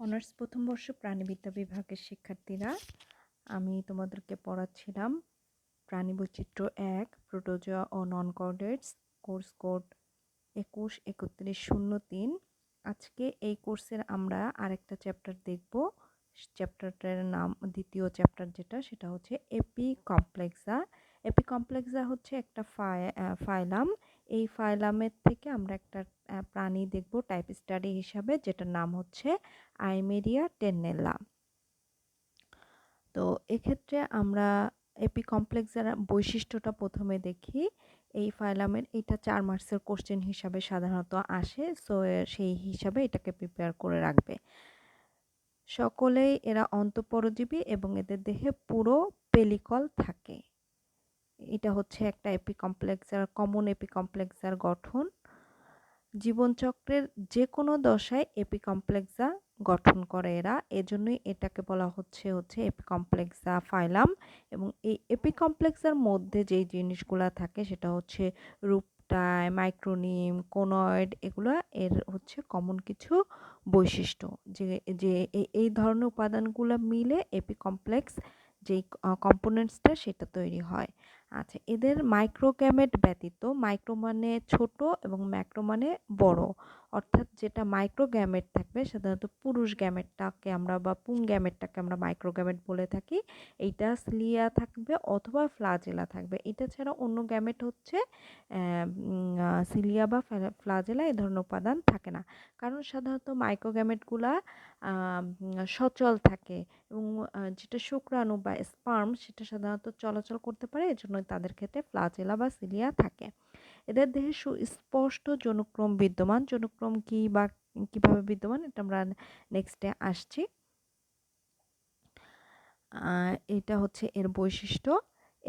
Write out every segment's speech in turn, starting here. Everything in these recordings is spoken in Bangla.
অনার্স প্রথম বর্ষ প্রাণীবিদ্যা বিভাগের শিক্ষার্থীরা, আমি তোমাদেরকে পড়াচ্ছিলাম প্রাণী বৈচিত্র্য এক, প্রোটোজোয়া ও নন কর্ডেটস কোর্স কোড একুশ, একত্রিশ, শূন্য, তিন। আজকে এই কোর্সের আমরা আরেকটা চ্যাপ্টার দেখব। চ্যাপ্টারটার নাম, দ্বিতীয় চ্যাপ্টার যেটা, সেটা হচ্ছে এপি কমপ্লেক্সা এপি কমপ্লেক্সা হচ্ছে একটা ফাইলাম। এই ফাইলামের থেকে আমরা একটা প্রাণী দেখব টাইপ স্টাডি হিসাবে, যেটার নাম হচ্ছে আইমেরিয়া টেন্নেলা তো এক্ষেত্রে আমরা এপি কমপ্লেক্সের বৈশিষ্ট্যটা প্রথমে দেখি। এই ফাইলামের, এটা চার মার্কসের কোশ্চেন হিসাবে সাধারণত আসে সো সেই হিসাবে এটাকে প্রিপেয়ার করে রাখবে। সকলেই এরা অন্তঃপরজীবী এবং এদের দেহে পুরো পেলিকল থাকে। এটা হচ্ছে একটা এপিকমপ্লেক্সার, কমন এপি এপিকমপ্লেক্সার গঠন। জীবনচক্রের যে কোনো দশায় এপিকমপ্লেক্সা গঠন করে এরা। এজন্যই এটাকে বলা হচ্ছে হচ্ছে এপি এপিকমপ্লেক্সা ফাইলাম। এবং এই এপি এপিকমপ্লেক্সার মধ্যে যেই জিনিসগুলো থাকে সেটা হচ্ছে রূপটাই, মাইক্রোনিম, কোনয়েড, এগুলো এর হচ্ছে কমন কিছু বৈশিষ্ট্য। যে যে এই ধরনের উপাদানগুলো মিলে এপিকমপ্লেক্স যেই কম্পোনেন্টসটা সেটা তৈরি হয়। আচ্ছা এদের মাইক্রোগ্যামেট ব্যতীত মাইক্রো মানে ছোট এবং ম্যাক্রো মানে বড়। অর্থাৎ যেটা মাইক্রো গ্যামেট থাকবে সাধারণত পুরুষ গ্যামেটটাকে আমরা বা পুং গ্যামেটটাকে আমরা মাইক্রো গ্যামেট বলে থাকি। এইটা স্লিয়া থাকবে অথবা ফ্লাজেলা থাকবে। এটা ছাড়া অন্য গ্যামেট হচ্ছে সিলিয়া বা ফ্লাজেলা এই ধরনের উপাদান থাকে না। কারণ সাধারণত মাইক্রো গ্যামেটগুলা সচল থাকে এবং যেটা শুক্রাণু বা স্পার্ম সেটা সাধারণত চলাচল করতে পারে। এজন্য তাদের ক্ষেত্রে ফ্লাজেলা বা সিলিয়া থাকে। এদের দেহে সুস্পষ্ট জনুক্রম বিদ্যমান। জনুক্রম কি বা কীভাবে বিদ্যমান এটা আমরা নেক্সটে আসছি। এটা হচ্ছে এর বৈশিষ্ট্য।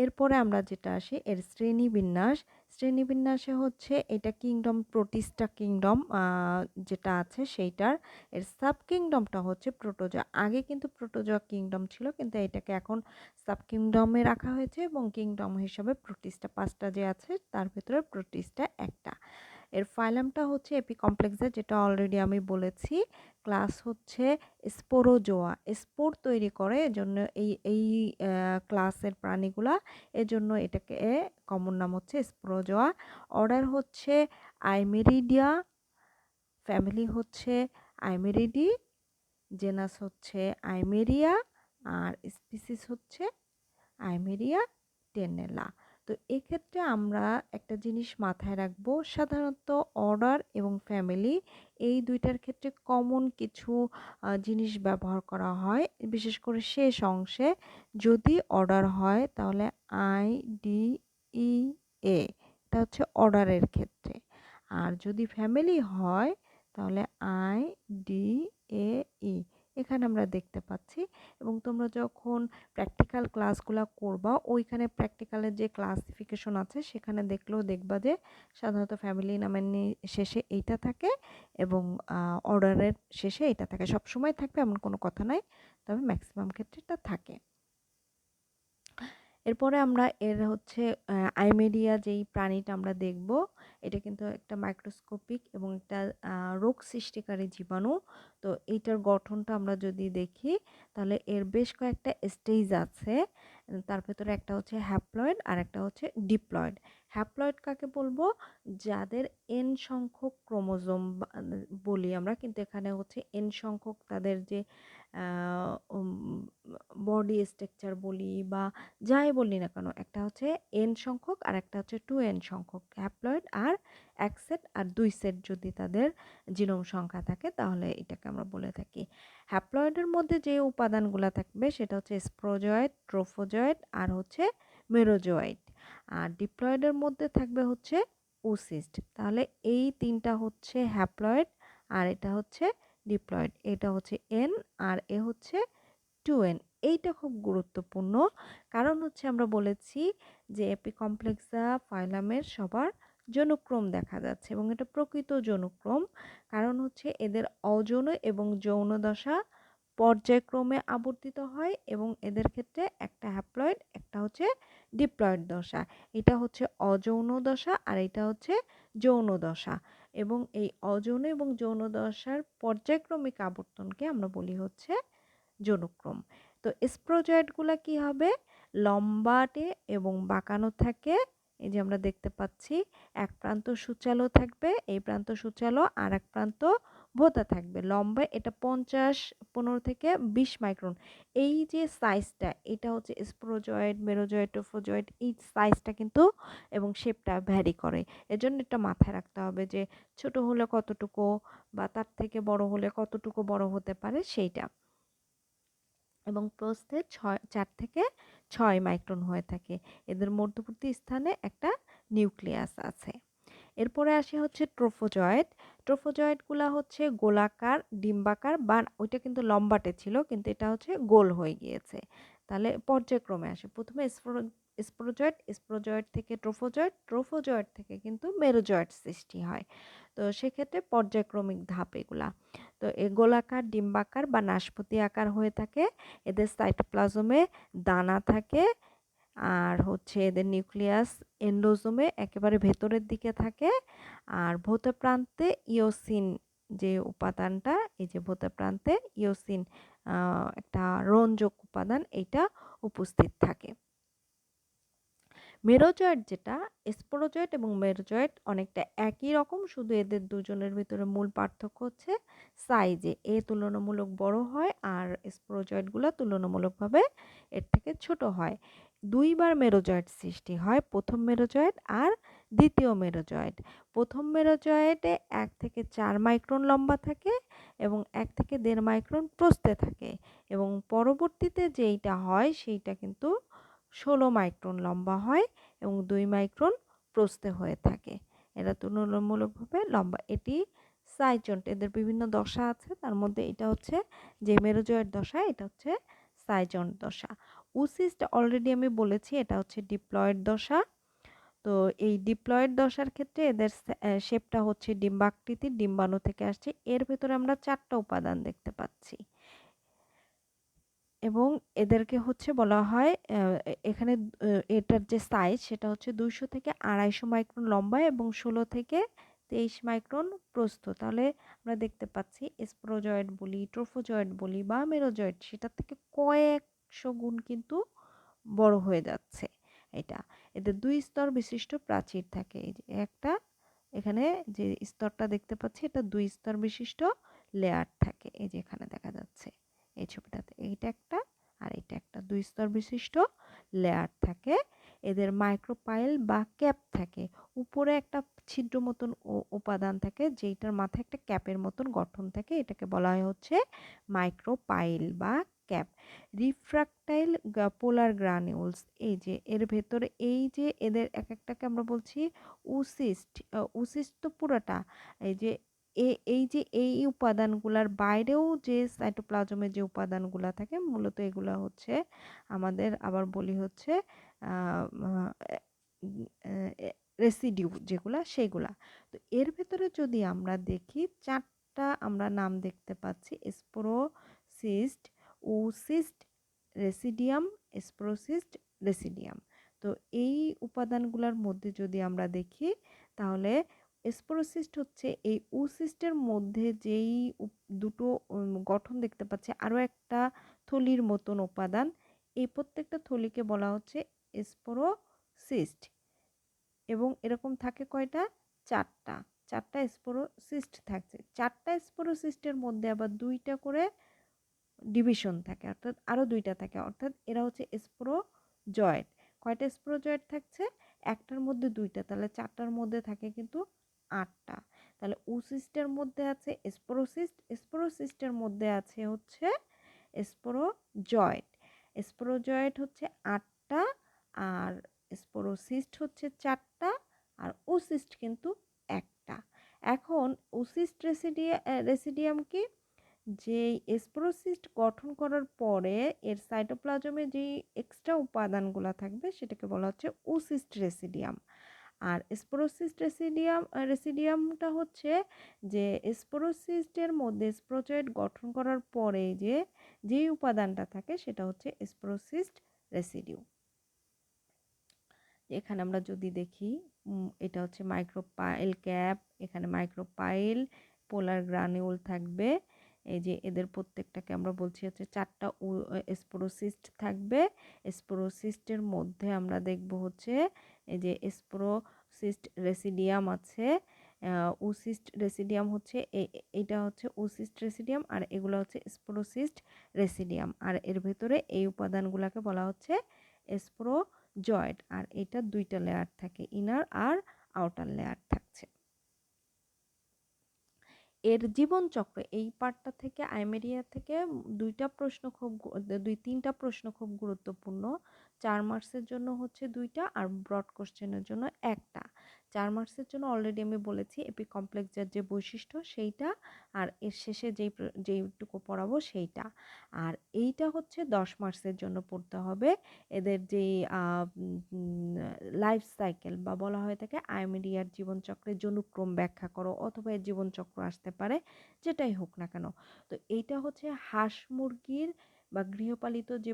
এরপরে আমরা যেটা আসি, এর শ্রেণীবিন্যাস শ্রেণীবিন্যাসে হচ্ছে এটা কিংডম প্রোটিস্টা কিংডম যেটা আছে সেইটার। এর সাব কিংডমটা হচ্ছে প্রোটোজা আগে কিন্তু প্রোটোজা কিংডম ছিল, কিন্তু এটাকে এখন সাব কিংডমে রাখা হয়েছে এবং কিংডম হিসাবে প্রোটিস্টা পাঁচটা যে আছে, তার ভেতরে প্রোটিস্টা একটা। এর ফাইলামটা হচ্ছে এপি কমপ্লেক্সের যেটা অলরেডি আমি বলেছি। ক্লাস হচ্ছে স্পোরোজোয়া স্পোর তৈরি করে এজন্য এই এই ক্লাসের প্রাণীগুলা, এজন্য এটাকে কমন নাম হচ্ছে স্পোরোজোয়া অর্ডার হচ্ছে আইমেরিডিয়া ফ্যামিলি হচ্ছে আইমেরিডি জেনাস হচ্ছে আইমেরিয়া আর স্পিসিস হচ্ছে আইমেরিয়া টেনেলা তো এক্ষেত্রে আমরা একটা জিনিস মাথায় রাখব, সাধারণত অর্ডার এবং ফ্যামিলি এই দুইটার ক্ষেত্রে কমন কিছু জিনিস ব্যবহার করা হয়। বিশেষ করে শেষ অংশে যদি অর্ডার হয় তাহলে আই ডি ই এ, এটা হচ্ছে অর্ডারের ক্ষেত্রে। আর যদি ফ্যামিলি হয় তাহলে আই ডি এ ই। এখানে আমরা দেখতে পাচ্ছি। এবং তোমরা যখন প্র্যাকটিক্যাল ক্লাসগুলো করবা, ওইখানে প্র্যাকটিক্যালের যে ক্লাসিফিকেশন আছে, সেখানে দেখলেও দেখবা যে সাধারণত ফ্যামিলি নামের শেষে এইটা থাকে এবং অর্ডারের শেষে এটা থাকে। সব সময় থাকবে এমন কোনো কথা নাই, তবে ম্যাক্সিমাম ক্ষেত্রে এটা থাকে। এরপরে আমরা এর হচ্ছে আইমেরিয়া যেই প্রাণীটা আমরা দেখব, এটা কিন্তু একটা মাইক্রোস্কোপিক এবং একটা রোগ সৃষ্টিকারী জীবাণু। তো এইটার গঠনটা আমরা যদি দেখি, তাহলে এর বেশ কয়েকটা স্টেজ আছে। তার ভেতরে একটা হচ্ছে হ্যাপ্লয়েড আর একটা হচ্ছে ডিপ্লয়েড হ্যাপ্লয়েড কাকে বলব? যাদের এন সংখ্যক ক্রোমোজোম বলি আমরা, কিন্তু এখানে হচ্ছে এন সংখ্যক তাদের যে বডি স্ট্রাকচার বলি বা যাই বলি না কেন, একটা হচ্ছে এন সংখ্যক আর একটা হচ্ছে টু এন সংখ্যক। হ্যাপ্লয়েড আর এক সেট আর দুই সেট যদি তাদের জিনোম সংখ্যা থাকে, তাহলে এটাকে আমরা বলে থাকি। হ্যাপ্লয়েডের মধ্যে যে উপাদানগুলো থাকবে, সেটা হচ্ছে স্প্রোজয়েড ট্রোফোজয়েড আর হচ্ছে মেরোজয়েড আর ডিপ্লয়েডের মধ্যে থাকবে হচ্ছে ওসিস্ট তাহলে এই তিনটা হচ্ছে হ্যাপ্লয়েড আর এটা হচ্ছে ডিপ্লয়েড। এটা হচ্ছে এন আর এ হচ্ছে টু এন এইটা খুব গুরুত্বপূর্ণ। কারণ হচ্ছে আমরা বলেছি যে এপিকমপ্লেক্সা ফাইলামের সবার যৌনক্রম দেখা যাচ্ছে এবং এটা প্রকৃত যৌনক্রম কারণ হচ্ছে এদের অযৌন এবং যৌন দশা পর্যায়ক্রমে আবর্তিত হয় এবং এদের ক্ষেত্রে একটা হ্যাপ্লয়েড একটা হচ্ছে ডিপ্লয়েড দশা। এটা হচ্ছে অযৌন দশা আর এটা হচ্ছে যৌন দশা। এবং এই অযৌন এবং যৌন দশার পর্যায়ক্রমিক আবর্তনকে আমরা বলি হচ্ছে যৌনক্রম। তো স্প্রোজয়েডগুলো কি হবে? লম্বাটে এবং বাঁকানো থাকে। এই যে আমরা দেখতে পাচ্ছি, এক প্রান্ত সুচালো থাকবে, এই প্রান্ত সুচালো আর এক প্রান্ত ভোতা থাকবে। লম্বা এটা পঞ্চাশ, পনেরো থেকে বিশ মাইক্রন। এই যে সাইজটা এটা হচ্ছে স্প্রোজয়েড, মেরোজয়েড, টোফোজয়েড, এই সাইজটা কিন্তু এবং শেপটা ভ্যারি করে। এজন্য এটা মাথায় রাখতে হবে যে ছোট হলে কতটুকু বা তার থেকে বড় হলে কতটুকু বড় হতে পারে সেইটা। এবং প্রস্থে ছয়, চার থেকে ছয় মাইক্রন হয়ে থাকে। এদের মধ্যবর্তী স্থানে একটা নিউক্লিয়াস আছে। এরপরে আসে হচ্ছে ট্রোফোজয়েড। ট্রোফোজয়েডগুলো হচ্ছে গোলাকার, ডিম্বাকার বা ওইটা কিন্তু লম্বাটে ছিল, কিন্তু এটা হচ্ছে গোল হয়ে গিয়েছে। তাহলে পর্যায়ক্রমে আসে। প্রথমে স্প্রোজয়েড স্প্রোজয়েড থেকে ট্রোফোজয়েড ট্রোফোজয়েড থেকে কিন্তু মেরোজয়েড সৃষ্টি হয়। তো সেক্ষেত্রে পর্যায়ক্রমিক ধাপ এগুলা। তো এ গোলাকার, ডিম্বাকার বা নাশপতি আকার হয়ে থাকে, এদের সাইটোপ্লাজমে দানা থাকে আর হচ্ছে এদের নিউক্লিয়াস এন্ডোজোমে একেবারে ভেতরের দিকে থাকে। আর ভূত প্রান্তে ইওসিন যে উপাদানটা, এই যে ভূত প্রান্তে ইওসিন একটা রঞ্জক উপাদান এটা উপস্থিত থাকে। মেরোজয়েড যেটা স্পোরোজয়েড এবং মেরোজয়েড অনেকটা একই রকম, শুধু এদের দুজনের ভিতরে মূল পার্থক্য হচ্ছে সাইজে এ। তুলনামূলক বড় হয় আর স্পোরোজয়েডগুলো তুলনামূলকভাবে এর থেকে ছোট হয়। দুইবার মেরোজয়েড সৃষ্টি হয়। প্রথম মেরোজয়েড আর দ্বিতীয় মেরোজয়েড। প্রথম মেরোজয়েডে এক থেকে চার মাইক্রন লম্বা থাকে এবং এক থেকে দেড় মাইক্রন প্রস্তে থাকে এবং পরবর্তীতে যেইটা হয় সেইটা কিন্তু ষোলো মাইক্রন লম্বা হয় এবং দুই মাইক্রন প্রস্তে হয়ে থাকে। এরা তুলনামূলকভাবে লম্বা। এটি সাইজন্ট। এদের বিভিন্ন দশা আছে। তার মধ্যে এটা হচ্ছে যে মেরোজয়ের দশা, এটা হচ্ছে সাইজন্ট দশা। উসিস্ট অলরেডি আমি বলেছি, এটা হচ্ছে ডিপ্লয়েড দশা। তো এই ডিপ্লয়েড দশার ক্ষেত্রে এদের শেপটা হচ্ছে ডিম্বাকৃতির ডিম্বাণু থেকে আসছে। এর ভেতরে আমরা চারটা উপাদান দেখতে পাচ্ছি। এবং এদেরকে হচ্ছে বলা হয় এখানে এটার যে সাইজ সেটা হচ্ছে দুইশো থেকে আড়াইশো মাইক্রন লম্বা এবং ষোলো থেকে তেইশ মাইক্রন প্রস্থ। তাহলে আমরা দেখতে পাচ্ছি স্প্রোজয়েড বলি ট্রোফোজয়েড বলি বা মেরোজয়েড সেটার থেকে কয়েকশো গুণ কিন্তু বড় হয়ে যাচ্ছে এটা। এদের দুই স্তর বিশিষ্ট প্রাচীর থাকে। এই যে একটা, এখানে যে স্তরটা দেখতে পাচ্ছি, এটা দুই স্তর বিশিষ্ট লেয়ার থাকে। এই যে এখানে দেখা যাচ্ছে এই ছবিটাতে। এইটা একটা আর এটা একটা। দুই স্তর বিশিষ্ট লেয়ার থাকে। এদের মাইক্রোপাইল বা ক্যাপ থাকে। উপরে একটা ছিদ্র মতন উপাদান থাকে, যেইটার মাথায় একটা ক্যাপের মতন গঠন থাকে। এটাকে বলা হয় হচ্ছে মাইক্রোপাইল বা ক্যাপ। রিফ্রাক্টাইল পোলার গ্রানিউলস, এই যে, এর ভেতরে এই যে, এদের এক একটাকে আমরা বলছি উসিস্ট। উসিস্ট তো পুরোটা, এই যে এই যে, এই উপাদানগুলার বাইরেও যে সাইটোপ্লাজমের যে উপাদানগুলা থাকে, মূলত এগুলো হচ্ছে আমাদের আবার বলি হচ্ছে রেসিডিউ যেগুলা সেগুলা তো এর ভেতরে যদি আমরা দেখি, চারটা আমরা নাম দেখতে পাচ্ছি, স্পোরোসিস্ট ওসিস্ট রেসিডিয়াম স্পোরোসিস্ট রেসিডিয়াম তো এই উপাদানগুলোর মধ্যে যদি আমরা দেখি, তাহলে স্পোরোসিস্ট হচ্ছে এই উসিস্টের মধ্যে যেই দুটো গঠন দেখতে পাচ্ছি আরও একটা থলির মতন উপাদান। এই প্রত্যেকটা থলিকে বলা হচ্ছে স্পোরোসিস্ট এবং এরকম থাকে কয়টা? চারটা। চারটা স্পোরোসিস্ট থাকছে। চারটা স্পোরোসিস্টের মধ্যে আবার দুইটা করে ডিভিশন থাকে, অর্থাৎ আরও দুইটা থাকে, অর্থাৎ এরা হচ্ছে স্পোরোজয়েড। কয়টা স্পোরোজয়েড থাকছে? একটার মধ্যে দুইটা, তাহলে চারটার মধ্যে থাকে কিন্তু আটটা। তাহলে উসিস্টের মধ্যে আছে স্পোরোসিস্ট, স্প্রোসিস্টের মধ্যে আছে হচ্ছে স্পোরোজয়েড। স্পোরোজয়েড হচ্ছে আটটা আর স্পোরোসিস্ট হচ্ছে চারটা আর ওসিস্ট কিন্তু একটা। এখন ওসিস্ট রেসিডিয়া, রেসিডিয়াম কি? যে স্পোরোসিস্ট গঠন করার পরে এর সাইটোপ্লাজমে যেই এক্সট্রা উপাদানগুলো থাকবে সেটাকে বলা হচ্ছে ওসিস্ট রেসিডিয়াম। আর স্পোরোসিস্ট রেসিডিয়াম রেসিডিয়ামটা হচ্ছে যে স্পোরোসিস্টের মধ্যে স্প্রোচয়েড গঠন করার পরে যে, যেই উপাদানটা থাকে সেটা হচ্ছে স্পোরোসিস্ট রেসিডিউ এখানে আমরা যদি দেখি এটা হচ্ছে মাইক্রোপাইল ক্যাপ, এখানে মাইক্রোপাইল, পোলার গ্রানিউল থাকবে। এই যে এদের প্রত্যেকটাকে আমরা বলছি হচ্ছে চারটা স্পোরোসিস্ট থাকবে। স্পোরোসিস্টের মধ্যে আমরা দেখব হচ্ছে এই যে স্পোরোসিস্ট রেসিডিয়াম আছে উসিস্ট রেসিডিয়াম হচ্ছে এইটা হচ্ছে উসিস্ট রেসিডিয়াম আর এগুলো হচ্ছে স্পোরোসিস্ট রেসিডিয়াম। আর এর ভেতরে এই উপাদানগুলোকে বলা হচ্ছে স্পোরোজয়েড। আর এটা দুইটা লেয়ার থাকে ইনার আর আউটার লেয়ার থাকছে। এর জীবনচক্র, এই পার্টটা থেকে আইমেরিয়া থেকে দুইটা প্রশ্ন খুব দুই, তিনটা প্রশ্ন খুব গুরুত্বপূর্ণ। চার মার্কসের জন্য হচ্ছে দুইটা আর ব্রড কোশ্চেনের জন্য একটা। চার মার্কসের জন্য অলরেডি আমি বলেছি এপি কমপ্লেক্সের যে বৈশিষ্ট্য সেইটা, আর এর শেষে যেই যেইটুকু পড়াবো সেইটা। আর এইটা হচ্ছে দশ মার্কসের জন্য পড়তে হবে। এদের যেই লাইফ সাইকেল বা বলা হয়ে থাকে আইমিডিয়ার জীবনচক্রের জনুক্রম ব্যাখ্যা করো অথবা এর জীবনচক্র আসতে পারে, যেটাই হোক না কেন। তো এইটা হচ্ছে হাঁস মুরগির বা গৃহপালিত যে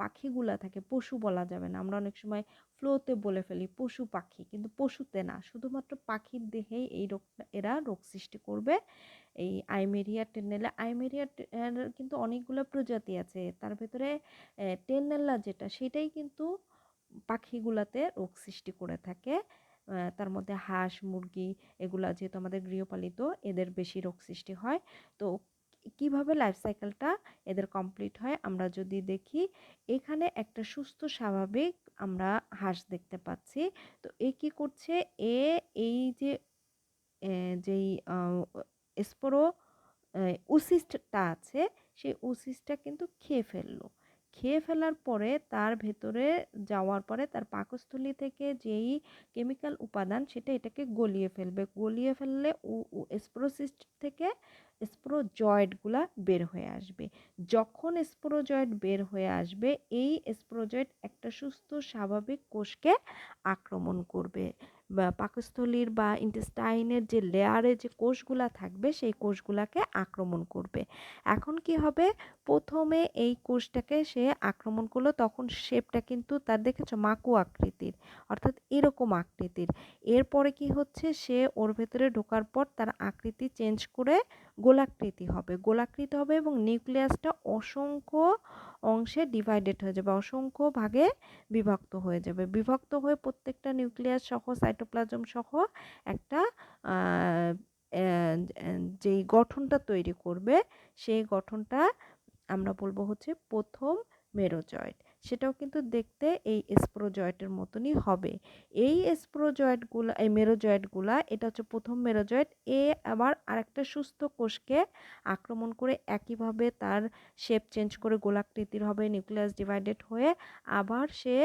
পাখিগুলা থাকে, পশু বলা যাবে না। আমরা অনেক সময় ফ্লোতে বলে ফেলি, পশু পাখি। কিন্তু পশুতে না, শুধুমাত্র পাখির দেহেই এই রোগ, এরা রোগ সৃষ্টি করবে। এই আইমেরিয়া টেনেলা, আইমেরিয়া কিন্তু অনেকগুলো প্রজাতি আছে। তার ভেতরে টেনেলা যেটা, সেটাই কিন্তু পাখিগুলাতে রোগ সৃষ্টি করে থাকে। তার মধ্যে হাঁস, মুরগি, এগুলা যেহেতু আমাদের গৃহপালিত, এদের বেশি রোগ সৃষ্টি হয়। তো কীভাবে লাইফ সাইকেলটা এদের কমপ্লিট হয়, আমরা যদি দেখি, এখানে একটা সুস্থ, স্বাভাবিক আমরা হাঁস দেখতে পাচ্ছি। তো এ কি করছে? এ এই যে যেই স্পোরো উসিস্টটা আছে, সেই উসিস্টটা কিন্তু খেয়ে ফেলল। খেয়ে ফেলার পরে তার ভেতরে যাওয়ার পরে তার পাকস্থলী থেকে যেই কেমিক্যাল উপাদান সেটা এটাকে গলিয়ে ফেলবে। গলিয়ে ফেললে স্প্রোসিস্ট থেকে স্প্রোজয়েডগুলা বের হয়ে আসবে। যখন স্প্রোজয়েড বের হয়ে আসবে, এই স্প্রোজয়েড একটা সুস্থ, স্বাভাবিক কোষকে আক্রমণ করবে। পাকস্থলীর বা ইন্টেস্টাইনের যে লেয়ারে যে কোষগুলা থাকবে, সেই কোষগুলাকে আক্রমণ করবে। এখন কি হবে? প্রথমে এই কোষটাকে সে আক্রমণ করল, তখন শেপটা কিন্তু তার দেখেছ মাকু আকৃতির, অর্থাৎ এরকম আকৃতির। এরপরে কি হচ্ছে? সে ওর ভেতরে ঢোকার পর তার আকৃতি চেঞ্জ করে গোলাকৃতি হবে। গোলাকৃতি হবে এবং নিউক্লিয়াসটা অসংখ্য অংশে ডিভাইডেড হয়ে যাবে, অসংখ্য ভাগে বিভক্ত হয়ে যাবে। বিভক্ত হয়ে প্রত্যেকটা নিউক্লিয়াস সহ সাইটোপ্লাজম সহ একটা যেই গঠনটা তৈরি করবে, সেই গঠনটা আমরা বলব হচ্ছে প্রথম মেরোজয়েড। সেটাও কিন্তু দেখতে এই স্প্রোজয়েটের মতনই হবে। এই স্প্রোজয়েটগুলো এই মেরোজয়েটগুলা, এটা হচ্ছে প্রথম মেরোজয়েট, এ আবার আরেকটা সুস্থ কোষকে আক্রমণ করে একইভাবে তার শেপ চেঞ্জ করে গোলাকৃতির হবে নিউক্লিয়াস ডিভাইডেড হয়ে আবার সে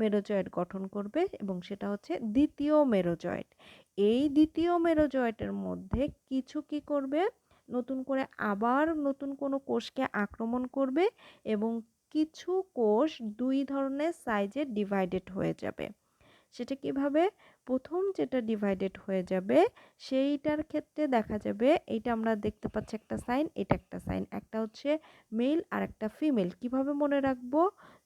মেরোজয়েট গঠন করবে এবং সেটা হচ্ছে দ্বিতীয় মেরোজয়েট। এই দ্বিতীয় মেরোজয়েটের মধ্যে কিছু কি করবে? নতুন করে আবার নতুন কোনো কোষকে আক্রমণ করবে এবং কিছু কোষ দুই ধরনের সাইজে ডিভাইডেড হয়ে যাবে। সেটা কীভাবে? প্রথম যেটা ডিভাইডেড হয়ে যাবে, সেইটার ক্ষেত্রে দেখা যাবে এটা আমরা দেখতে পাচ্ছি একটা সাইন, এটা একটা সাইন, একটা হচ্ছে মেল আর একটা ফিমেল। কীভাবে মনে রাখব?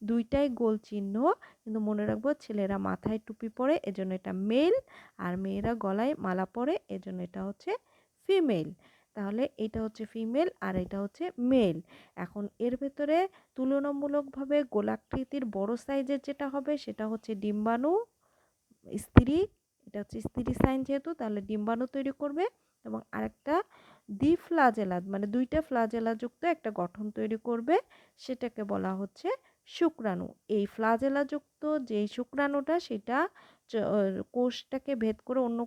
দুইটাই গোল চিহ্ন, কিন্তু মনে রাখব ছেলেরা মাথায় টুপি পরে, এজন্য এটা মেল, আর মেয়েরা গলায় মালা পরে, এজন্য এটা হচ্ছে ফিমেল। তাহলে এটা হচ্ছে ফিমেল আর এটা হচ্ছে মেল। এখন এর ভেতরে তুলনামূলকভাবে গোলাকৃতির বড় সাইজের যেটা হবে সেটা হচ্ছে ডিম্বাণু স্ত্রী। এটা হচ্ছে স্ত্রী সাইন যেহেতু, তাহলে ডিম্বাণু তৈরি করবে এবং আরেকটা দ্বি ফ্লাজেলা মানে দুইটা ফ্লাজেলা যুক্ত একটা গঠন তৈরি করবে, সেটাকে বলা হচ্ছে শুক্রাণু। এই ফ্লাজেলা যুক্ত যেই শুক্রাণুটা সেটা কোষটাকে ভেদ করে অন্য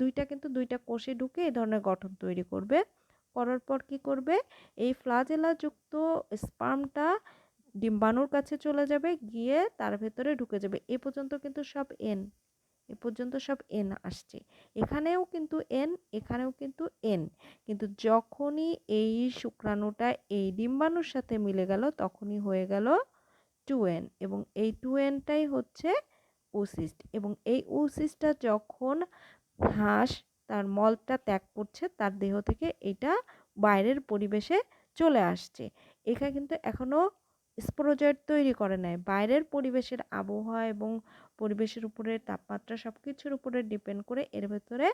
দুইটা কিন্তু দুইটা কোষে ঢুকে এই ধরনের গঠন তৈরি করবে। করার পর কি করবে? এই ফ্লাজেলা যুক্ত স্পার্মটা ডিম্বাণুর কাছে চলে যাবে, গিয়ে তার ভেতরে ঢুকে যাবে। এ পর্যন্ত কিন্তু সব এন এ পর্যন্ত সব এন আসছে। এখানেও কিন্তু এন এখানেও কিন্তু এন কিন্তু যখনই এই শুক্রাণুটা এই ডিম্বাণুর সাথে মিলে গেল, তখনই হয়ে গেল টু এন এবং এই টু এনটাই হচ্ছে ওসিস্ট এবং এই ওসিস্টটা যখন হাঁস তার মলটা ত্যাগ করছে, তার দেহ থেকে এটা বাইরের পরিবেশে চলে আসছে। এখানে কিন্তু এখনও স্পোরোজয়েড তৈরি করে নেয় বাইরের পরিবেশের আবহাওয়া এবং পরিবেশের উপরে তাপমাত্রা সব কিছুর উপরে ডিপেন্ড করে এর ভেতরে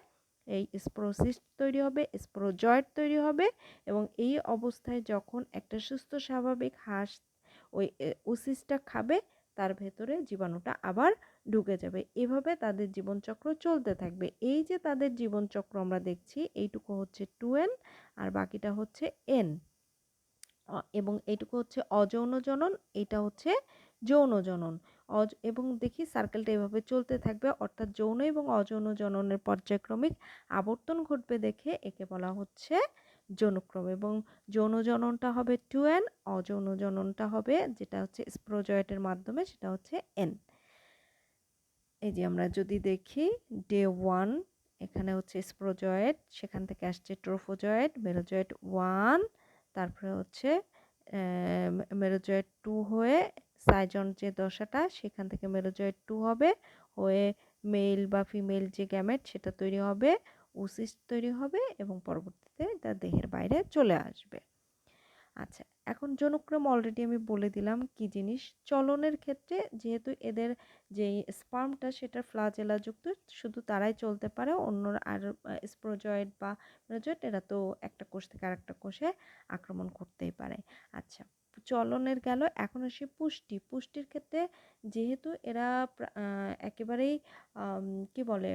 এই স্প্রোসিস্ট তৈরি হবে, স্প্রোজয়েড তৈরি হবে এবং এই অবস্থায় যখন একটা সুস্থ স্বাভাবিক হাঁস ওই ওসিসটা খাবে, তার ভেতরে জীবাণুটা আবার ঢুকে যাবে। এভাবে তাদের জীবনচক্র চলতে থাকবে। এই যে তাদের জীবনচক্র আমরা দেখছি, এইটুকু হচ্ছে টু আর বাকিটা হচ্ছে এন। এবং এইটুকু হচ্ছে অযৌন জনন, এটা হচ্ছে যৌন জনন। অজ এবং দেখি সার্কেলটা এভাবে চলতে থাকবে, অর্থাৎ যৌন এবং অযৌন জননের পর্যায়ক্রমিক আবর্তন ঘটবে দেখে একে বলা হচ্ছে যৌনক্রম। এবং যৌন জননটা হবে টু এন অযৌন জননটা হবে যেটা হচ্ছে স্প্রোজয়েটের মাধ্যমে, সেটা হচ্ছে এন। এই যে আমরা যদি দেখি ডে ওয়ান এখানে হচ্ছে স্প্রোজয়েট সেখান থেকে আসছে ট্রোফোজয়েট মেরোজয়েট ওয়ান তারপরে হচ্ছে মেরোজয়েট টু হয়ে সাইজন যে দশাটা, সেখান থেকে মেরোজয়েট টু হবে, হয়ে মেল বা ফিমেল যে গ্যামেট সেটা তৈরি হবে, উসিস তৈরি হবে এবং পরবর্তীতে তার দেহের বাইরে চলে আসবে। আচ্ছা এখন জনক্রম অলরেডি আমি বলে দিলাম কি জিনিস? চলনের ক্ষেত্রে যেহেতু এদের যে স্পার্মটা সেটা ফ্লাজেলাযুক্ত শুধু তারাই চলতে পারে অন্য আর স্প্রোজয়েড বা মেরোজয়েড এরা তো একটা কোষ থেকে আরেকটা কোষে আক্রমণ করতেই পারে। আচ্ছা চলনের গেল, এখন আসি পুষ্টি। পুষ্টির ক্ষেত্রে যেহেতু এরা একেবারেই কি বলে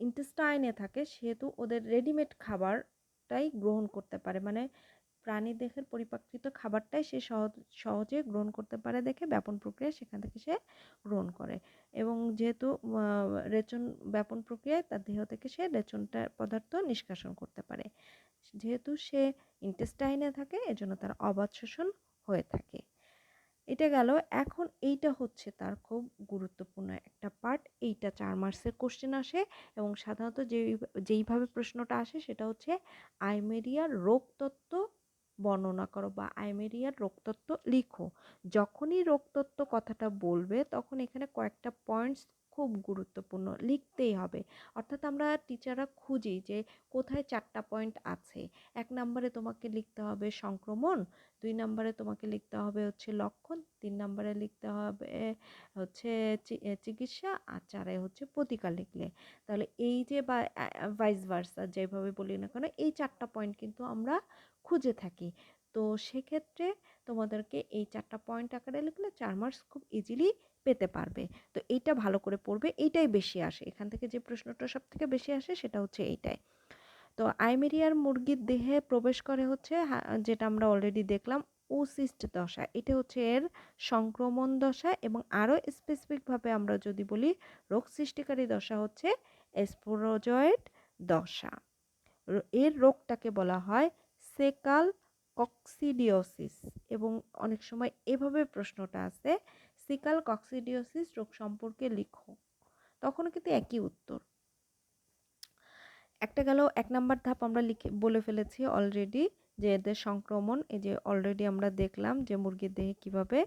ইন্টেস্টাইনে থাকে, সেহেতু ওদের রেডিমেড খাবারটাই গ্রহণ করতে পারে। মানে প্রাণী দেহের পরিপাকৃত খাবারটাই সে সহজ, সহজে গ্রহণ করতে পারে দেখে ব্যাপন প্রক্রিয়া সেখান থেকে সে গ্রহণ করে। এবং যেহেতু রেচন, ব্যাপন প্রক্রিয়ায় তার দেহ থেকে সে রেচনটা পদার্থ নিষ্কাশন করতে পারে। যেহেতু সে ইন্টেস্টাইনে থাকে, এজন্য তার অবাধ শোষণ হয়ে থাকে। এটা গেল, এখন এইটা হচ্ছে তার খুব গুরুত্বপূর্ণ একটা পার্ট এইটা চার মার্কসের কোশ্চেন আসে এবং সাধারণত যেই, যেইভাবে প্রশ্নটা আসে সেটা হচ্ছে আইমেরিয়ার রোগতত্ত্ব বর্ণনা করো বা আইমেরিয়ার রোগতত্ত্ব লিখো। যখনই রোগতত্ত্ব কথাটা বলবে তখন এখানে কয়েকটা পয়েন্টস খুব গুরুত্বপূর্ণ, লিখতেই হবে। অর্থাৎ আমরা টিচাররা খুঁজি যে কোথায় চারটা পয়েন্ট আছে। এক নম্বরে তোমাকে লিখতে হবে সংক্রমণ, দুই নম্বরে তোমাকে লিখতে হবে হচ্ছে লক্ষণ, তিন নম্বরে লিখতে হবে হচ্ছে চিকিৎসা, আর চারে হচ্ছে প্রতিকার লিখলে। তাহলে এই যে বা ভাইস ভার্সা যেভাবে বলি না কেন, এই চারটা পয়েন্ট কিন্তু আমরা খুঁজে থাকি। তো সেক্ষেত্রে তোমাদেরকে এই চারটা পয়েন্ট আকারে লিখলে চার মার্কস খুব ইজিলি পেতে পারবে। তো এইটা ভালো করে পড়বে, এইটাই বেশি আসে। এখান থেকে যে প্রশ্নটা সব থেকে বেশি আসে সেটা হচ্ছে এইটাই। তো আইমেরিয়ার মুরগির দেহে প্রবেশ করে হচ্ছে যেটা আমরা অলরেডি দেখলাম, ওসিস্ট দশা। এটা হচ্ছে এর সংক্রমণ দশা এবং আরও স্পেসিফিকভাবে আমরা যদি বলি, রোগ সৃষ্টিকারী দশা হচ্ছে এসপোরোজয়েড দশা। এর রোগটাকে বলা হয় সেকাল কক্সিডিওসিস এবং অনেক সময় এভাবে প্রশ্নটা আসে সিকাল কক্সিডিওসিস রোগ সম্পর্কে লিখো। তখনও কিন্তু একই উত্তর। একটা গেল এক নাম্বার ধাপ আমরা লিখে, বলে ফেলেছি অলরেডি যে এদের সংক্রমণ, এই যে অলরেডি আমরা দেখলাম যে মুরগির দেহে কীভাবে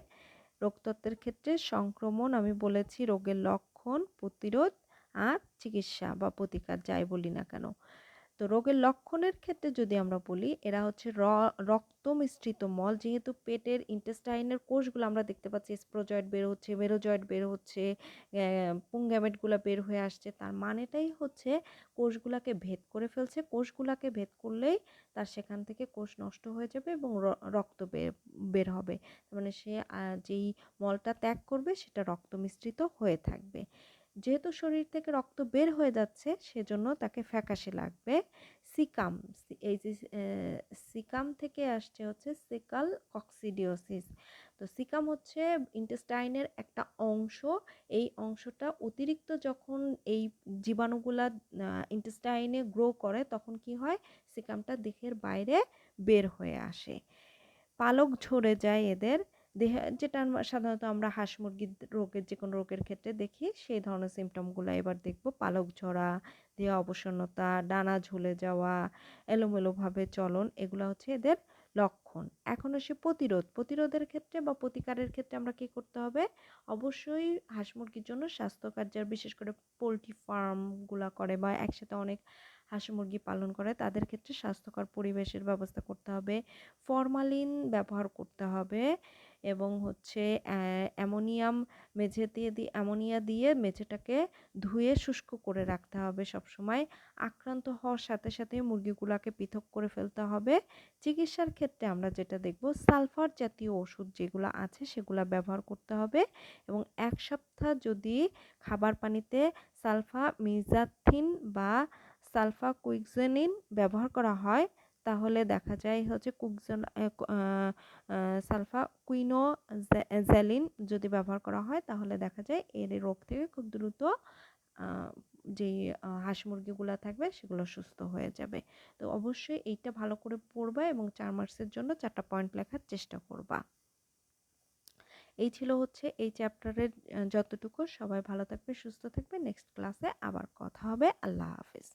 রোগতত্ত্বের ক্ষেত্রে সংক্রমণ, আমি বলেছি রোগের লক্ষণ, প্রতিরোধ আর চিকিৎসা বা প্রতিকার যাই বলি না কেন। তো রোগের লক্ষণের ক্ষেত্রে যদি আমরা বলি, এরা হচ্ছে র, রক্ত মিশ্রিত মল। যেহেতু পেটের ইন্টেস্টাইনের কোষগুলো আমরা দেখতে পাচ্ছি স্প্রোজয়েড বের হচ্ছে মেরোজয়েড বের হচ্ছে পুংগ্যামেটগুলো বের হয়ে আসছে, তার মানেটাই হচ্ছে কোষগুলাকে ভেদ করে ফেলছে। কোষগুলাকে ভেদ করলেই তার সেখান থেকে কোষ নষ্ট হয়ে যাবে এবং রক্ত বের বের হবে। মানে সে যেই মলটা ত্যাগ করবে, সেটা রক্ত মিশ্রিত হয়ে থাকবে। যেহেতু শরীর থেকে রক্ত বের হয়ে যাচ্ছে, সেজন্য তাকে ফ্যাকাশে লাগবে। সিকাম এই যে সিকাম থেকে আসছে হচ্ছে সিকাল কক্সিডিওসিস। তো সিকাম হচ্ছে ইন্টেস্টাইনের একটা অংশ। এই অংশটা অতিরিক্ত যখন এই জীবাণুগুলা ইন্টেস্টাইনে গ্রো করে, তখন কি হয়? সিকামটা দেহের বাইরে বের হয়ে আসে। পালক ঝরে যায় এদের। দেহে, যেটা সাধারণত আমরা হাঁস মুরগির রোগের যে কোনো রোগের ক্ষেত্রে দেখি, সেই ধরনের সিমটমগুলো এবার দেখব। পালক ঝরা, দেহ অবসন্নতা, ডানা ঝুলে যাওয়া, এলোমেলোভাবে চলন, এগুলো হচ্ছে এদের লক্ষণ। এখন আসে প্রতিরোধ। প্রতিরোধের ক্ষেত্রে বা প্রতিকারের ক্ষেত্রে আমরা কি করতে হবে? অবশ্যই হাঁস মুরগির জন্য স্বাস্থ্যকার যার বিশেষ করে পোলট্রি ফার্মগুলো করে বা একসাথে অনেক হাঁস মুরগি পালন করে, তাদের ক্ষেত্রে স্বাস্থ্যকর পরিবেশের ব্যবস্থা করতে হবে। ফরমালিন ব্যবহার করতে হবে। এবং হচ্ছে অ্যামোনিয়াম মেঝেতে দিয়ে অ্যামোনিয়া দিয়ে মেঝেটাকে ধুয়ে শুষ্ক করে রাখতে হবে সবসময়। আক্রান্ত হওয়ার সাথে সাথে মুরগিগুলোকে পৃথক করে ফেলতে হবে। চিকিৎসার ক্ষেত্রে আমরা যেটা দেখব, সালফার জাতীয় ওষুধ যেগুলো আছে সেগুলো ব্যবহার করতে হবে এবং এক সপ্তাহ যদি খাবার পানিতে সালফা মিজাথিন বা সালফা কুইকজেনিন ব্যবহার করা হয় তাহলে দেখা যায় হচ্ছে কুকজন সালফা কুইনো জ্যালিন যদি ব্যবহার করা হয় তাহলে দেখা যায় এর রোগ থেকে খুব দ্রুত যেই হাঁস মুরগিগুলো থাকবে সেগুলো সুস্থ হয়ে যাবে। তো অবশ্যই এইটা ভালো করে পড়বা এবং চার মাসের জন্য চারটা পয়েন্ট লেখার চেষ্টা করবা। এই ছিল হচ্ছে এই চ্যাপ্টারের যতটুকু। সবাই ভালো থাকবে সুস্থ থাকবে নেক্সট ক্লাসে আবার কথা হবে। আল্লাহ হাফেজ।